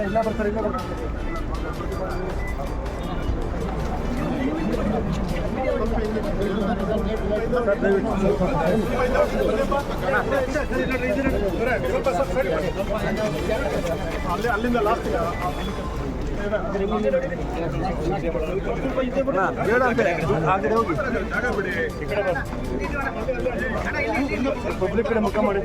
ಇಲ್ಲ ಅಲ್ಲಿಂದ ಲಾಸ್ಟ್ ಬೇಡ ಅಂತ ಆ ಹೋಗಿ ಪಬ್ಲಿಕ್ ಕಡೆ ಮುಖ ಮಾಡಿ